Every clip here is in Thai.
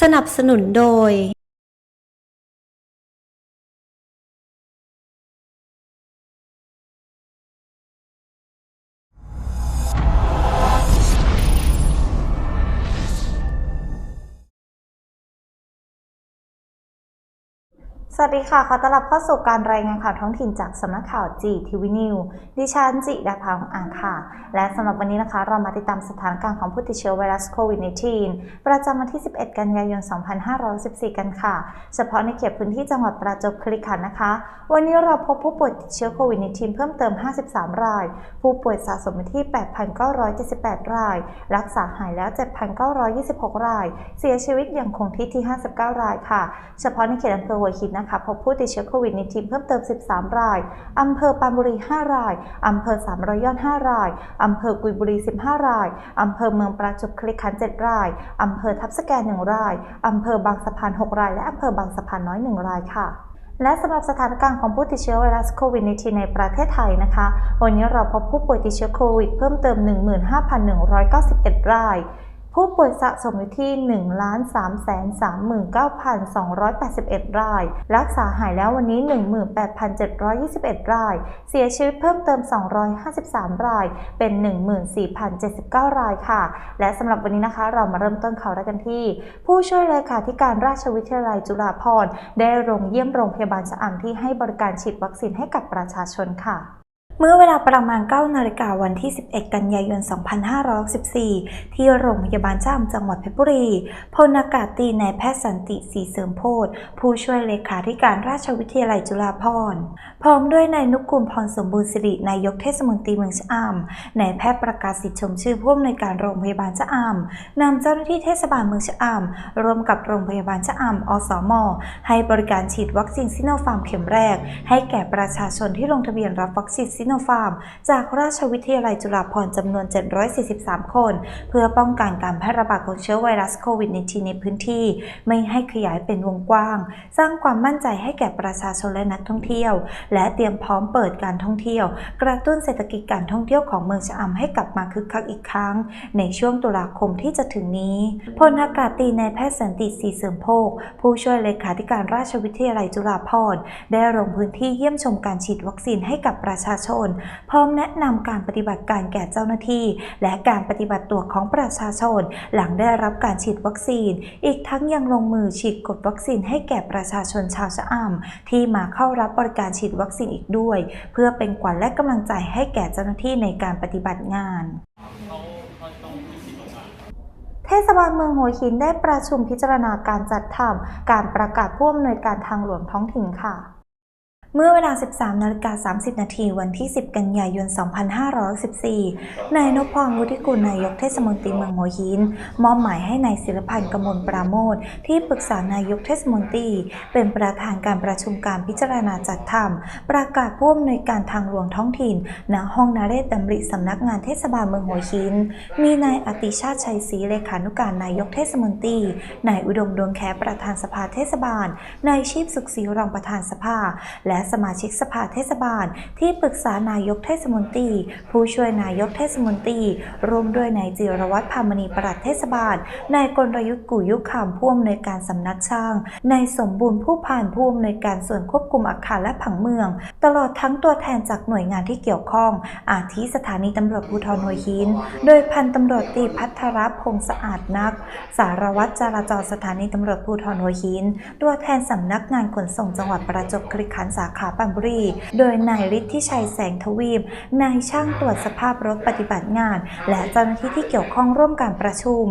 สนับสนุนโดย สวัสดีค่ะ ขอต้อนรับเข้าสู่การรายงานข่าวท้องถิ่นจากสำนักข่าวจีทีวีนิวดิฉันจิดาภางอ่างค่ะ และสำหรับวันนี้นะคะ เรามาติดตามสถานการณ์ของผู้ติดเชื้อไวรัสโควิด -19 ประจำวันที่ 11 กันยายน 2514 กันค่ะ เฉพาะในเขตพื้นที่จังหวัดประจวบคีรีขันธ์นะคะ วันนี้เราพบผู้ป่วยติดเชื้อโควิด -19 เพิ่มเติม 53 ราย ผู้ป่วยสะสมที่ 8,978 ราย รักษาหายแล้ว 7,926 ราย เสียชีวิตอยังคงที่ที่ 59 รายค่ะ เฉพาะในเขตอำเภอหัวหินนะคะพบผู้ติดเชื้อโควิดในทีมเพิ่มเติม 13 ราย อำเภอปานบุรี 5 ราย อำเภอสามรอยยอด5ราย อำเภอกุยบุรี 15 ราย อำเภอเมืองประจวบคีรีขันธ์7ราย อำเภอทับสแก1ราย อำเภอบางสะพาน 6 ราย และอำเภอบางสะพานน้อย 1 รายค่ะและสำหรับสถานการณ์ของผู้ติดเชื้อไวรัสโควิด -19 ในประเทศไทยนะคะ วันนี้เราพบผู้ป่วยติดเชื้อโควิดเพิ่มเติม 15,191 ราย ผู้ป่วยสะสมอยู่ที่ 1,339,281 ราย รักษาหายแล้ววันนี้ 18,721 ราย เสียชีวิตเพิ่มเติม 253 ราย เป็น 14,079 รายค่ะ และสำหรับวันนี้นะคะ เรามาเริ่มต้นข่าวแรกกันที่ ผู้ช่วยเลขาธิการราชวิทยาลัยจุฬาภรณ์ได้ลงเยี่ยมโรงพยาบาลชะอำที่ให้บริการฉีดวัคซีนให้กับประชาชนค่ะ เมื่อเวลาประมาณ 9 นาฬิกาวันที่ 11 กันยายน 2564ที่โรงพยาบาลจ้ามจังหวัดเพชรบุรี พลอากาศตรีนายแพทย์สันติศรีเสริมโพธิ์ผู้ช่วยเลขาธิการราชวิทยาลัยจุฬาภรณ์พร้อมด้วยนายนุกูลพรสมบูรณ์สิรินายกเทศมนตรีเมืองชะอำนายแพทย์ประกาศสิทธิชมชื่อผู้อำนวยการโรงพยาบาลชะอำนำเจ้าหน้าที่เทศบาลเมืองชะอำร่วมกับโรงพยาบาลชะอำอสม ให้บริการฉีดวัคซีนซิโนฟาร์มเข็มแรก ให้แก่ประชาชนที่ลงทะเบียนรับวัคซีนซิโนฟาร์ม จากราชวิทยาลัยจุฬาภรณ์จำนวน 743 คน เพื่อป้องกันการแพร่ระบาดของเชื้อไวรัสโควิด -19 ในพื้นที่ ไม่ให้ขยายเป็นวงกว้าง สร้างความมั่นใจให้แก่ประชาชนและนักท่องเที่ยว และเตรียมพร้อมเปิดการท่องเที่ยว กระตุ้นเศรษฐกิจการท่องเที่ยวของเมืองชะอำให้กลับมาคึกคักอีกครั้ง ในช่วงตุลาคมที่จะถึงนี้พลอากาศตรีนายแพทย์สันติศรีเสริมโภค ผู้ช่วยเลขาธิการราชวิทยาลัยจุฬาภรณ์ได้ลงพื้นที่เยี่ยมชมการฉีดวัคซีนให้กับประชาชน พร้อมแนะนำการปฏิบัติการแก่เจ้าหน้าที่ และการปฏิบัติตัวของประชาชน หลังได้รับการฉีดวัคซีน อีกทั้งยังลงมือฉีดกดวัคซีนให้แก่ประชาชนชาวชะอำที่มาเข้ารับบริการฉีดวัคซีนอีกด้วย เพื่อเป็นขวัญและกำลังใจให้แก่เจ้าหน้าที่ในการปฏิบัติงานเทศบาลเมืองหัวหินได้ประชุมพิจารณาการจัดทำการประกาศผู้อำนวยการทางหลวงท้องถิ่นค่ะ เมื่อเวลา 13นาฬิกา30 นาทีวันที่ 10 กันยายน 2514 นายนพพรวุฒิกุลนายกเทศมนตรีเมืองหัวหิน มอบหมายให้นายศิลพันธ์กมลปราโมทที่ปรึกษานายกเทศมนตรี เป็นประธานการประชุมการพิจารณาจัดทำประกาศผู้อำนวยการทางหลวงท้องถิ่น ณ ห้องนาเรศดำริสำนักงานเทศบาลเมืองหัวหิน มีนายอติชาติชัยศรีเลขานุการนายกเทศมนตรี นายอุดมดวงแคประธานสภาเทศบาล นายชีพสุขศรีรองประธานสภา และสมาชิกสภาเทศบาล ที่ปรึกษานายกเทศมนตรี ผู้ช่วยนายกเทศมนตรีรวมด้วยนายจิรวัตรพามณีปลัดเทศบาลนายกลยุทธ์กุยยุคำผู้อำนวยการสำนักช่างนายสมบูรณ์ผู้ผ่านผู้อำนวยการส่วนควบคุมอาคารและผังเมือง ตลอดทั้งตัวแทนจากหน่วยงานที่เกี่ยวข้อง อาทิสถานีตำรวจภูธรหัวหิน โดยพันตำรวจตีพัทรพงษ์สะอาดนัก สารวัตรจราจรสถานีตำรวจภูธรหัวหิน ตัวแทนสำนักงานขนส่งจังหวัดประจวบคีรีขันธ์สาขาปันบุรี โดยนายฤทธิชัยแสงทวีปนายช่างตรวจสภาพรถปฏิบัติงาน และเจ้าหน้าที่ที่เกี่ยวข้องร่วมการประชุม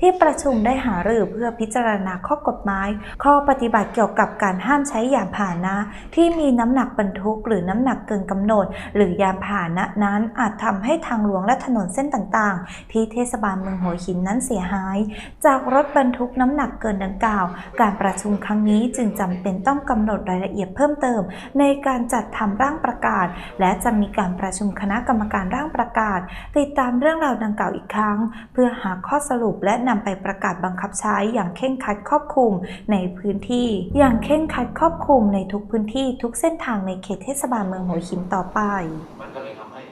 ที่ประชุมได้หารือเพื่อพิจารณาข้อกฎหมาย ข้อปฏิบัติเกี่ยวกับการห้ามใช้ยานพาหนะ ที่มีน้ำหนักบรรทุกหรือน้ำหนักเกินกำหนด หรือยานพาหนะนั้นอาจทำให้ทางหลวงและถนนเส้นต่างๆ ที่เทศบาลเมืองหัวหินนั้นเสียหาย จากรถบรรทุกน้ำหนักเกินดังกล่าว การประชุมครั้งนี้จึงจำเป็นต้องกำหนดรายละเอียดเพิ่มเติมในการจัดทำร่างประกาศ และจะมีการประชุมคณะกรรมการร่างประกาศ ติดตามเรื่องราวดังกล่าวอีกครั้ง เพื่อหาข้อสรุปและนำไปประกาศบังคับใช้อย่างเข่งคัดครอบคลุมในพื้นที่ อย่างเข่งคัดครอบคลุมในทุกพื้นที่ทุกเส้นทางในเขตเทศบาลเมืองหัวหินต่อไป มันก็เลยทำให้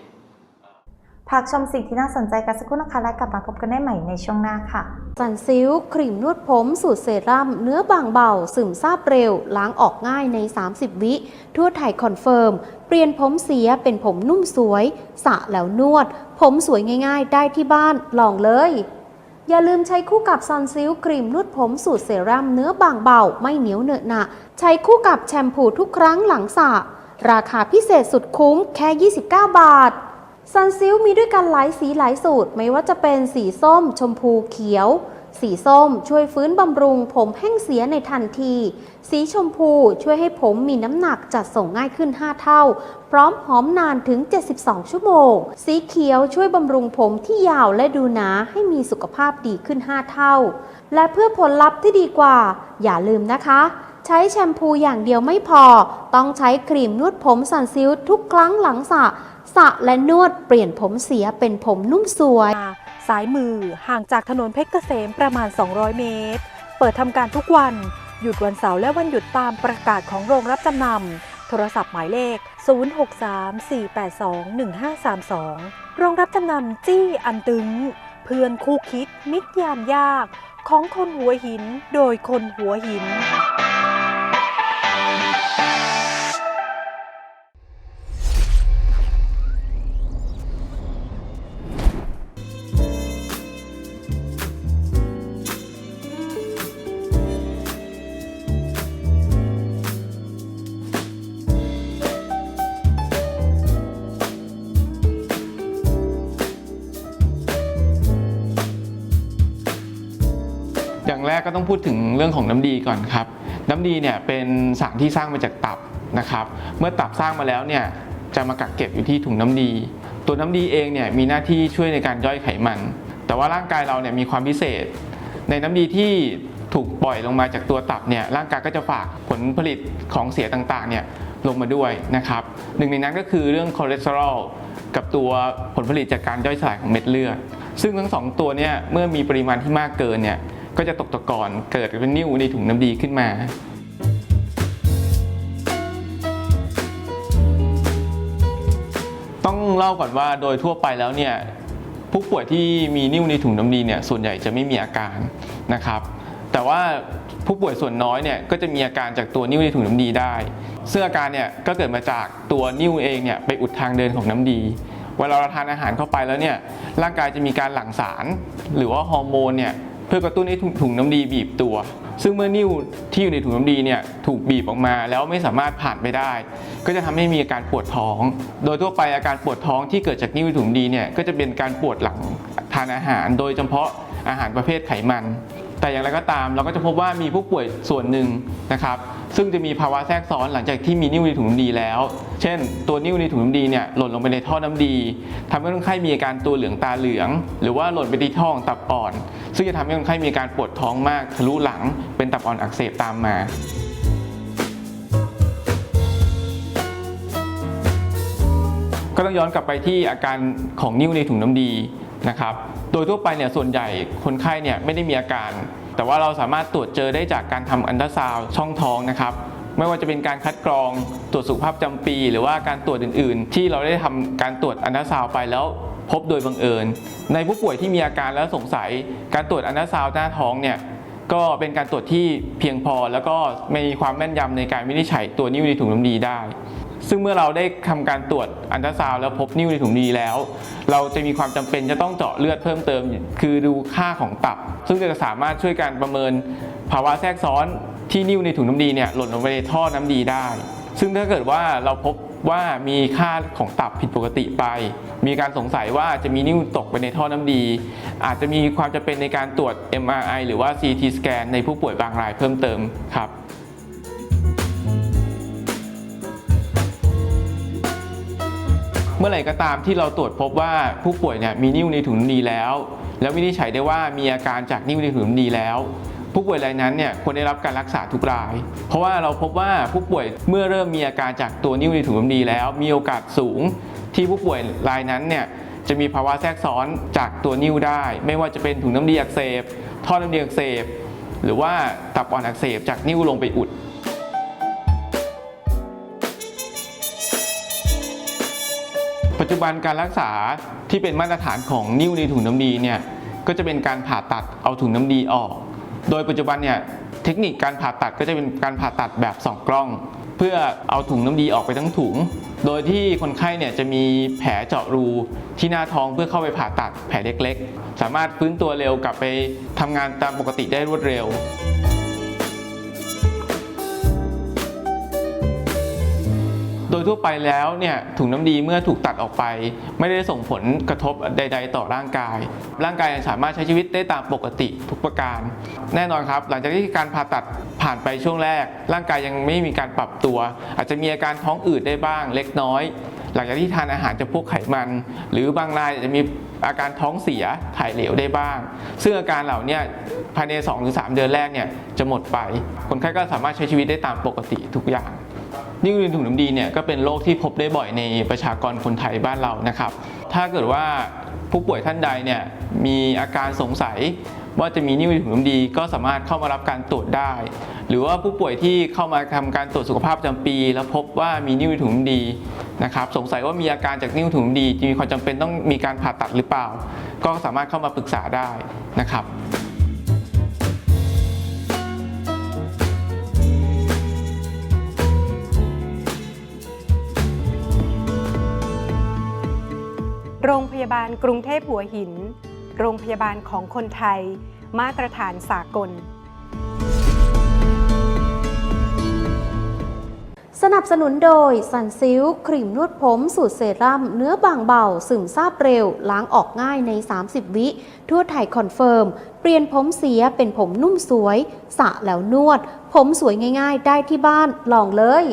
ภ พักชมสิ่งที่น่าสนใจกันสักครู่นะคะ และกลับมาพบกันได้ใหม่ในช่วงหน้าค่ะ สันซิลครีมนวดผม สูตรเซรั่ม เนื้อบางเบา ซึมซาบเร็ว ล้างออกง่ายใน 30 วิ ทั่วไทยคอนเฟิร์ม เปลี่ยนผมเสียเป็นผมนุ่มสวยสระแล้วนวด ผมสวยง่าย ๆ ได้ที่บ้านลองเลยอย่าลืมใช้คู่กับซันซิลครีมนวดผมสูตรเซรั่มเนื้อบางเบา ไม่เหนียวเหนอะหนะ ใช้คู่กับแชมพูทุกครั้งหลังสระราคาพิเศษสุดคุ้มแค่ 29 บาท ซันซิลมีด้วยกันหลายสีหลายสูตร ไม่ว่าจะเป็นสีส้ม ชมพูเขียว สีส้มช่วยฟื้นบำรุง ผมแห้งเสียในทันที สีชมพูช่วยให้ผมมีน้ำหนักจัดส่งง่ายขึ้น 5 เท่า พร้อมหอมนานถึง 72 ชั่วโมง สีเขียวช่วยบำรุงผมที่ยาวและดูหนาให้มีสุขภาพดีขึ้น 5 เท่า และเพื่อผลลัพธ์ที่ดีกว่า อย่าลืมนะคะ ใช้แชมพูอย่างเดียวไม่พอ ต้องใช้ครีมนวดผมซันซิลทุกครั้งหลังสระสระและนวดเปลี่ยนผมเสียเป็นผมนุ่มสวยสายมือห่างจากถนนเพชรเกษมประมาณ 200 เมตร เปิดทำการทุกวัน หยุดวันเสาร์และวันหยุดตามประกาศของโรงรับจำนำโทรศัพท์หมายเลข 0634821532 โรงรับจำนำจี้อันตึง เพื่อนคู่คิดมิตรยามยาก ของคนหัวหินโดยคนหัวหิน ต้องพูดถึงเรื่องของน้ำดีก่อนครับ น้ำดีเนี่ยเป็นสารที่สร้างมาจากตับนะครับ เมื่อตับสร้างมาแล้วเนี่ยจะมากักเก็บอยู่ที่ถุงน้ำดี ตัวน้ำดีเองเนี่ยมีหน้าที่ช่วยในการย่อยไขมัน แต่ว่าร่างกายเราเนี่ยมีความพิเศษ ในน้ำดีที่ถูกปล่อยลงมาจากตัวตับเนี่ยร่างกายก็จะฝากผลผลิตของเสียต่างๆเนี่ยลงมาด้วยนะครับหนึ่งในนั้นก็คือเรื่องคอเลสเตอรอลกับตัวผลผลิตจากการย่อยสลายของเม็ดเลือดซึ่งทั้งสองตัวเนี่ยเมื่อมีปริมาณที่มากเกินเนี่ย ก็จะตกตะกอนเกิดเป็นนิ่วในถุงน้ำดีขึ้นมาต้องเล่าก่อนว่าโดยทั่วไปแล้วเนี่ยผู้ป่วยที่มีนิ่วในถุงน้ำดีเนี่ยส่วนใหญ่จะไม่มีอาการนะครับ แต่ว่าผู้ป่วยส่วนน้อยเนี่ยก็จะมีอาการจากตัวนิ่วในถุงน้ำดีได้ ซึ่งอาการเนี่ยก็เกิดมาจากตัวนิ่วเองเนี่ยไปอุดทางเดินของน้ำดีเวลาเราทานอาหารเข้าไปแล้วเนี่ยร่างกายจะมีการหลั่งสาร หรือว่าฮอร์โมนเนี่ย เพื่อกระตุ้นให้ถุงน้ำดีบีบตัว ซึ่งเมื่อนิ่วที่อยู่ในถุงน้ำดีเนี่ยถูกบีบออกมาแล้วไม่สามารถผ่านไปได้ ก็จะทำให้มีอาการปวดท้อง โดยทั่วไปอาการปวดท้องที่เกิดจากนิ่วในถุงน้ำดีเนี่ยก็จะเป็นการปวดหลังทานอาหาร โดยเฉพาะอาหารประเภทไขมัน แต่อย่างไรก็ตามเราก็จะพบว่ามีผู้ป่วยส่วนหนึ่งนะครับ ซึ่งจะมีภาวะแทรกซ้อนหลังจากที่มีนิ่วในถุงน้ำดีแล้ว เช่น ตัวนิ่วในถุงน้ำดีเนี่ยหล่นลงไปในท่อน้ำดีทำให้คนไข้มีอาการตัวเหลืองตาเหลือง หรือว่าหล่นไปที่ท้องตับอ่อน ซึ่งจะทำให้คนไข้มีอาการปวดท้องมากทะลุหลังเป็นตับอ่อนอักเสบตามมาก็ต้องย้อนกลับไปที่อาการของนิ่วในถุงน้ำดีนะครับ โดยทั่วไปเนี่ยส่วนใหญ่คนไข้เนี่ยไม่ได้มีอาการ แต่ว่าเราสามารถตรวจเจอได้จากการทำอันตราซาวช่องท้องนะครับไม่ว่าจะเป็นการคัดกรองตรวจสุขภาพจำปี หรือว่าการตรวจอื่น ๆ ที่เราได้ทำการตรวจอันตราซาวไปแล้วพบโดยบังเอิญ ในผู้ป่วยที่มีอาการแล้วสงสัย การตรวจอันตราซาวหน้าท้องเนี่ยก็เป็นการตรวจที่เพียงพอ แล้วก็มีความแม่นยำในการวินิจฉัยตัวนิ่วในถุงน้ำดีได้ ซึ่งเมื่อเราได้ทำการตรวจอันตราซาวแล้วพบนิ่วในถุงดีแล้ว เราจะมีความจำเป็นจะต้องเจาะเลือดเพิ่มเติม คือดูค่าของตับ ซึ่งจะสามารถช่วยการประเมินภาวะแทรกซ้อนที่นิ่วในถุงน้ำดีเนี่ยหล่นลงไปในท่อน้ำดีได้ ซึ่งถ้าเกิดว่าเราพบว่ามีค่าของตับผิดปกติไป มีการสงสัยว่าจะมีนิ่วตกไปในท่อน้ำดี อาจจะมีความจำเป็นในการตรวจ MRI หรือว่า CT สแกนในผู้ป่วยบางรายเพิ่มเติมครับ มื่อไหร่ก็ตามที่เราตรวจพบว่าผู้ป่วยเนี่ยมีนิ่วในถุงน้ำดีแล้ว แล้ววินิจฉัยได้ว่ามีอาการจากนิ่วในถุงน้ำดีแล้วผู้ป่วยรายนั้นเนี่ยควรได้รับการรักษาทุกราย เพราะว่าเราพบว่าผู้ป่วยเมื่อเริ่มมีอาการจากตัวนิ่วในถุงน้ำดีแล้ว มีโอกาสสูง ที่ผู้ป่วยรายนั้นเนี่ยจะมีภาวะแทรกซ้อนจากตัวนิ่วได้ ไม่ว่าจะเป็นถุงน้ำดีอักเสบ ท่อน้ำดีอักเสบ หรือว่าตับอ่อนอักเสบจากนิ่วลงไปอุด ปัจจุบันการรักษาที่เป็นมาตรฐานของนิ้วในถุงน้ำดีเนี่ยก็จะเป็นการผ่าตัดเอาถุงน้ำดีออก โดยปัจจุบันเนี่ยเทคนิคการผ่าตัดก็จะเป็นการผ่าตัดแบบสองกล้อง เพื่อเอาถุงน้ำดีออกไปทั้งถุง โดยที่คนไข้เนี่ยจะมีแผลเจาะรูที่หน้าท้องเพื่อเข้าไปผ่าตัดแผลเล็กๆ สามารถฟื้นตัวเร็วกลับไปทำงานตามปกติได้รวดเร็ว ดยทั่วไปแล้วเนี่ยถุงน้ำดีเมื่อถูกตัดออกไป ไม่ได้ส่งผลกระทบใด ๆ ต่อร่างกาย ร่างกายยังสามารถใช้ชีวิตได้ตามปกติทุกประการ แน่นอนครับ หลังจากที่การผ่าตัดผ่านไปช่วงแรก ร่างกายยังไม่มีการปรับตัว อาจจะมีอาการท้องอืดได้บ้างเล็กน้อย หลังจากที่ทานอาหารจะพวกไขมัน หรือบางรายอาจจะมีอาการท้องเสียถ่ายเหลวได้บ้าง ซึ่งอาการเหล่านี้ภายใน 2-3 เดือนแรกเนี่ยจะหมดไป คนไข้ก็สามารถใช้ชีวิตได้ตามปกติทุกอย่าง นิ่วในถุงน้ำดีเนี่ยก็เป็นโรคที่พบได้บ่อยในประชากรคนไทยบ้านเรานะครับ ถ้าเกิดว่าผู้ป่วยท่านใดเนี่ยมีอาการสงสัยว่าจะมีนิ่วในถุงน้ำดีก็สามารถเข้ามารับการตรวจได้ หรือว่าผู้ป่วยที่เข้ามาทำการตรวจสุขภาพประจำปี แล้วพบว่ามีนิ่วในถุงน้ำดีนะครับสงสัยว่ามีอาการจากนิ่วถุงน้ำดีจะมีความจำเป็นต้องมีการผ่าตัดหรือเปล่า ก็สามารถเข้ามาปรึกษาได้นะครับ โรงพยาบาลกรุงเทพหัวหิน โรงพยาบาลของคนไทย มาตรฐานสากล สนับสนุนโดยสันซิลครีมนวดผมสูตรเซรั่มเนื้อบางเบา ซึมซาบเร็ว ล้างออกง่ายใน 30 วิ ทั่วไทยคอนเฟิร์ม เปลี่ยนผมเสียเป็นผมนุ่มสวยสระแล้วนวด ผมสวยง่าย ๆ ได้ที่บ้านลองเลย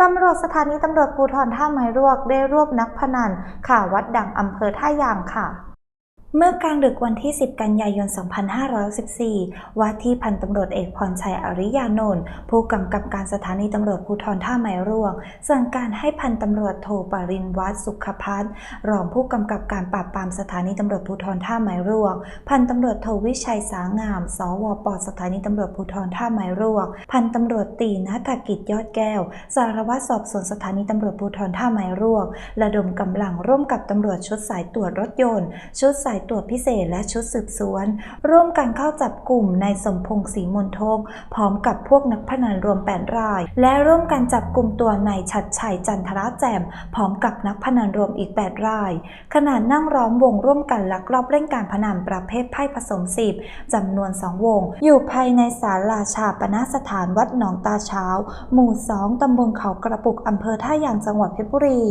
ตำรวจสถานีตำรวจภูธรท่าไม้รวกได้รวบนักพนันข่าวัดดังอำเภอท่ายางค่ะ เมื่อกลางดึกวันที่ 10 กันยายน 2514 ว่าที่พันตำรวจเอกพรชัยอริยานนท์ผู้กำกับการสถานีตำรวจภูธรท่าไม้ร่วกสั่งการให้พันตำรวจโทปรินวัฒนสุขพัฒน์รองผู้กำกับการปราบปรามสถานีตำรวจภูธรท่าไม้ร่วกพันตำรวจโทวิชัยสางาม สวปสถานีตำรวจภูธรท่าไม้ร่วกพันตำรวจตีนัฐกิจยอดแก้ว สารวัตรสอบสวนสถานีตำรวจภูธรท่าไม้ร่วกระดมกำลังร่วมกับตำรวจชุดสายตรวจรถยนต์ ชุดสายตรวจพิเศษและชุดสืบสวน ร่วมกันเข้าจับกลุ่มนายสมพงษ์ศรีมนทกพร้อมกับพวกนักพนันรวม 8 ราย และร่วมกันจับกลุ่มตัวนายชัดชัยจันทระแจ่มพร้อมกับนักพนันรวมอีก 8 ราย ขณะนั่งล้อมวงร่วมกันลักลอบเล่นการพนันประเภทไพ่ผสมสิบจำนวน 2 วง อยู่ภายในศาลาชาปนสถานวัดหนองตาเช้า หมู่ 2 ตำบลเขากระปุกอำเภอท่ายางจังหวัดเพชรบุรี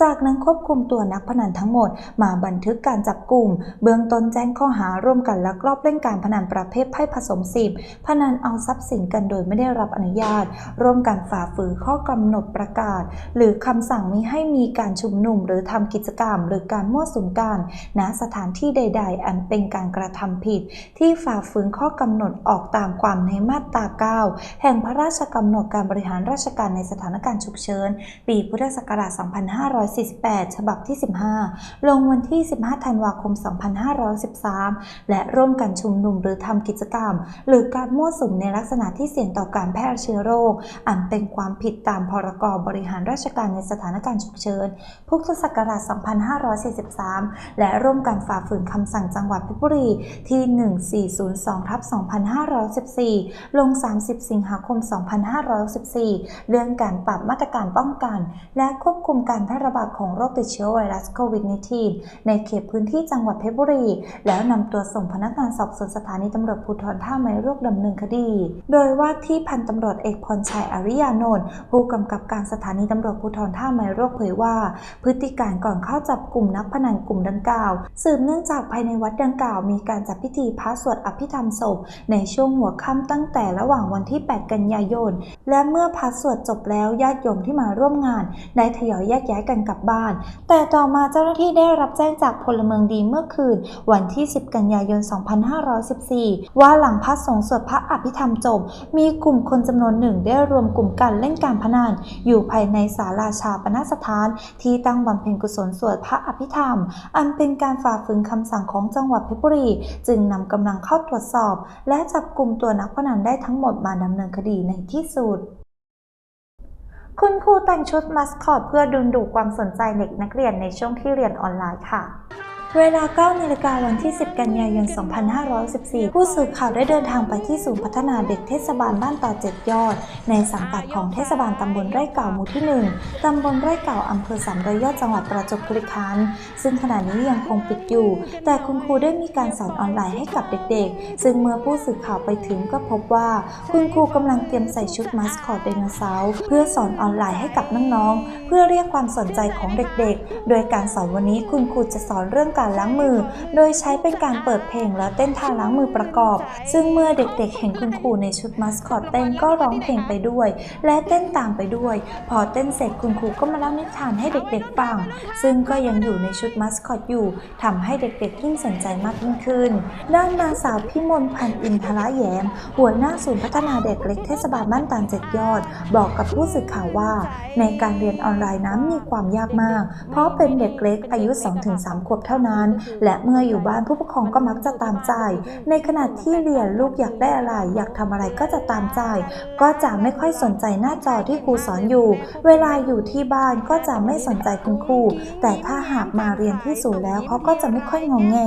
จากนั้นควบคุมตัวนักพนันทั้งหมดมาบันทึกการจับกลุ่มเบื้องต้นแจ้งข้อหาร่วมกันลักลอบเล่นการพนันประเภทไพ่ผสมสิบพนันเอาทรัพย์สินกันโดยไม่ได้รับอนุญาต ร่วมกันฝ่าฝืนข้อกำหนดประกาศ หรือคำสั่งมิให้มีการชุมนุมหรือทำกิจกรรม หรือการมั่วสุมกันณสถานที่ใด ๆ อันเป็นการกระทำผิด ที่ฝ่าฝืนข้อกำหนดออกตามความในมาตรา9แห่งพระราชกำหนดการบริหารราชการในสถานการณ์ฉุกเฉินปีพุทธศักราช 2548 ฉบับที่ 15 ลงวันที่ 15 ธันวาคม2513 และร่วมกันชุมนุมหรือทำกิจกรรม หรือการมั่วสุมในลักษณะที่เสี่ยงต่อการแพร่เชื้อโรค อันเป็นความผิดตามพรกบริหารราชการในสถานการณ์ฉุกเฉิน พุทธศักราช 2543 และร่วมกันฝ่าฝืนคำสั่งจังหวัดเพชรบุรีที่ 1402ทับ2514 ลง 30 สิงหาคม 2514 เรื่องการปรับมาตรการป้องกัน และควบคุมการแพร่ระบาดของโรคติดเชื้อไวรัสโควิด -19 ในเขตพื้นที่จังหวัดเพชรบุรี แล้วนำตัวส่งพนักงานสอบสวนสถานีตำรวจภูธรท่าไม้รวกดำเนินคดี โดยว่าที่พันตำรวจเอกพรชัยอริยานนท์ผู้กำกับการสถานีตำรวจภูธรท่าไม้รวกเผยว่า พฤติการก่อนเข้าจับกลุ่มนักพนันกลุ่มดังกล่าว สืบเนื่องจากภายในวัดดังกล่าว มีการจัดพิธีพระสวดอภิธรรมศพ ในช่วงหัวค่ำตั้งแต่ระหว่างวันที่ 8 กันยายน และเมื่อพระสวดจบแล้วญาติโยมที่มาร่วมงานได้ทยอยแยกย้ายกันกลับบ้าน แต่ต่อมาเจ้าหน้าที่ได้รับแจ้งจากพลเมืองดีเมื่อคืน วันที่ 10 กันยายน 2514 ว่าหลังพระสงฆ์สวดพระอภิธรรมจบ มีกลุ่มคนจำนวนหนึ่งได้รวมกลุ่มกันเล่นการพนันอยู่ภายในศาลาชาปนสถาน ที่ตั้งบำเพ็ญกุศลสวดพระอภิธรรม อันเป็นการฝ่าฝืนคำสั่งของจังหวัดเพชรบุรี จึงนำกำลังเข้าตรวจสอบ และจับกลุ่มตัวนักพนันได้ทั้งหมดมาดำเนินคดีในที่สุดคุณครูแต่งชุดมัสคอตเพื่อดึงดูดความสนใจเด็กนักเรียนในช่วงที่เรียนออนไลน์ค่ะ เวลา 9 นาฬิกาวันที่ 10 กันยายน 2514 ผู้สื่อข่าวได้เดินทางไปที่ศูนย์พัฒนาเด็กเทศบาลบ้านต่อเจ็ดยอด ในสังกัดของเทศบาลตำบลไร่เก่าหมู่ที่ 1 ตำบลไร่เก่าอำเภอสามร้อยยอดจังหวัดประจวบคีรีขันธ์ ซึ่งขณะนี้ยังคงปิดอยู่ แต่คุณครูได้มีการสอนออนไลน์ให้กับเด็กๆ ซึ่งเมื่อผู้สื่อข่าวไปถึงก็พบว่า คุณครูกำลังเตรียมใส่ชุดมาสคอตไดโนเสาร์เพื่อสอนออนไลน์ให้กับน้องๆ เพื่อเรียกความสนใจของเด็กๆ โดยการสอนวันนี้คุณครูจะสอนเรื่องการล้างมือ โดยใช้เป็นการเปิดเพลงและเต้นท่าล้างมือประกอบ ซึ่งเมื่อเด็กๆ เห็นคุณครูในชุดมาสคอตเต้นก็ร้องเพลงไปด้วย และเต้นตามไปด้วย พอเต้นเสร็จคุณครูก็มาเล่านิทานให้เด็กๆฟัง ซึ่งก็ยังอยู่ในชุดมาสคอตอยู่ทำให้เด็กๆยิ่งสนใจมากยิ่งขึ้น ด้านนางสาวพิมลพันธ์อินทระแยม หัวหน้าศูนย์พัฒนาเด็กเล็กเทศบาลบ้านตาลเจ็ดยอด บอกกับผู้สื่อข่าวว่า ในการเรียนออนไลน์นั้นมีความยากมาก เพราะเป็นเด็กเล็กอายุ 2-3 ขวบเท่านั้นและเมื่ออยู่บ้านผู้ปกครองก็มักจะตามใจ ในขณะที่เรียนลูกอยากได้อะไร อยากทำอะไรก็จะตามใจ ก็จะไม่ค่อยสนใจหน้าจอที่ครูสอนอยู่ เวลาอยู่ที่บ้านก็จะไม่สนใจคุณครู แต่ถ้าหากมาเรียนที่ศูนย์แล้วเขาก็จะไม่ค่อยงงแง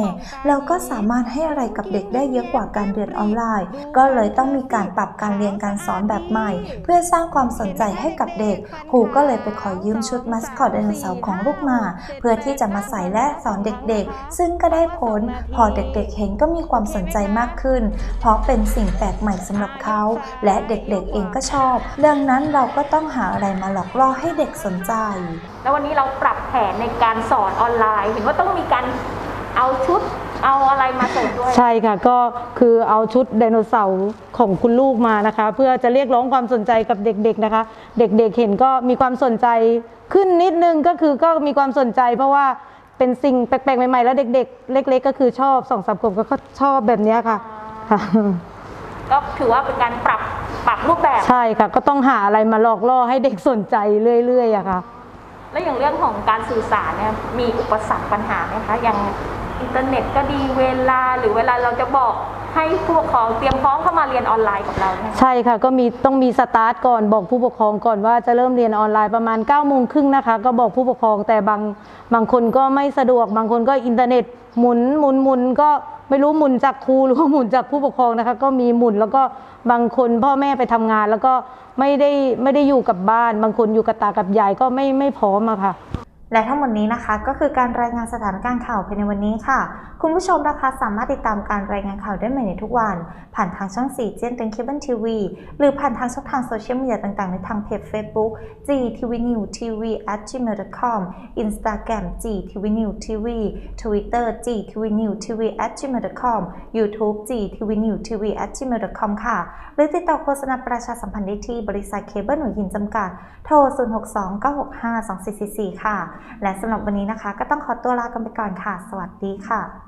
แล้วก็สามารถให้อะไรกับเด็กได้เยอะกว่าการเรียนออนไลน์ ก็เลยต้องมีการปรับการเรียนการสอนแบบใหม่ เพื่อสร้างความสนใจให้กับเด็กครูก็เลยไปขอยืมชุดมัสคอตไดโนเสาร์ของลูกมา เพื่อที่จะมาใส่และสอนเด็กๆซึ่งก็ได้ผล พอเด็กๆ เห็นก็มีความสนใจมากขึ้น เพราะเป็นสิ่งแปลกใหม่สำหรับเขา และเด็กๆ เองก็ชอบ ดังนั้นเราก็ต้องหาอะไรมาหลอกล่อให้เด็กสนใจ แล้ววันนี้เราปรับแผนในการสอนออนไลน์ เห็นว่าต้องมีการเอาชุดเอาอะไรมาเสริมด้วย ใช่ค่ะก็คือเอาชุดไดโนเสาร์ของคุณลูกมานะคะ เพื่อจะเรียกร้องความสนใจกับเด็กๆนะคะ เด็กๆเห็นก็มีความสนใจขึ้นนิดนึงก็คือก็มีความสนใจเพราะว่า เป็นสิ่งแปลกๆใหม่ๆ แล้วเด็กๆ เล็ก ๆ ก็คือชอบสองสามขวบก็ชอบแบบเนี้ยค่ะค่ะ ก็ถือว่าเป็นการปรับปรับรูปแบบ ใช่ค่ะ ก็ต้องหาอะไรมาหลอกล่อให้เด็กสนใจเรื่อยๆอะค่ะ แล้วอย่างเรื่องของการสื่อสารเนี่ยมีอุปสรรคปัญหาไหมคะอย่างอินเทอร์เน็ตก็ดีเวลาหรือเวลาเราจะบอก ให้ผู้ปกครองเตรียมพร้อมเข้ามาเรียนออนไลน์กับเราเนี่ยใช่ค่ะก็มีต้องมีสตาร์ทก่อนบอกผู้ปกครองก่อนว่าจะเริ่มเรียนออนไลน์ประมาณ9ก้าโมงครึ่งนะคะ ก็บอกผู้ปกครองแต่บางบางคนก็ไม่สะดวก บางคนก็อินเทอร์เน็ตหมุนหมุนหมุนก็ไม่รู้หมุนจากครูหรือว่าหมุนจากผู้ปกครองนะคะ ก็มีหมุนแล้วก็บางคนพ่อแม่ไปทำงาน แล้วก็ไม่ได้ไม่ได้อยู่กับบ้าน บางคนอยู่กับตากับยายก็ไม่ไม่พร้อมอะค่ะ และทั้งหมดนี้นะคะก็คือการรายงานสถานการณ์ข่าวภายในวันนี้ค่ะ คุณผู้ชมนะคะสามารถติดตามการรายงานข่าวได้ใหม่ในทุกวัน ผ่านทางช่อง4เจนเต็งเคเบิลทีวีหรือผ่านทางช่องทางโซเชียลมีเดียต่างๆ ในทางเพจ Facebook GTV New TV at gmail.com Instagram GTV New TV Twitter GTV New TV at gmail.com YouTube GTV New TV at gmail.com ค่ะ หรือติดต่อโฆษณาประชาสัมพันธ์ได้ที่บริษัทเคเบิลหน่วยหินจำกัด โทร 0629652444 ค่ะและสำหรับวันนี้นะคะ ก็ต้องขอตัวลากันไปก่อนค่ะ สวัสดีค่ะ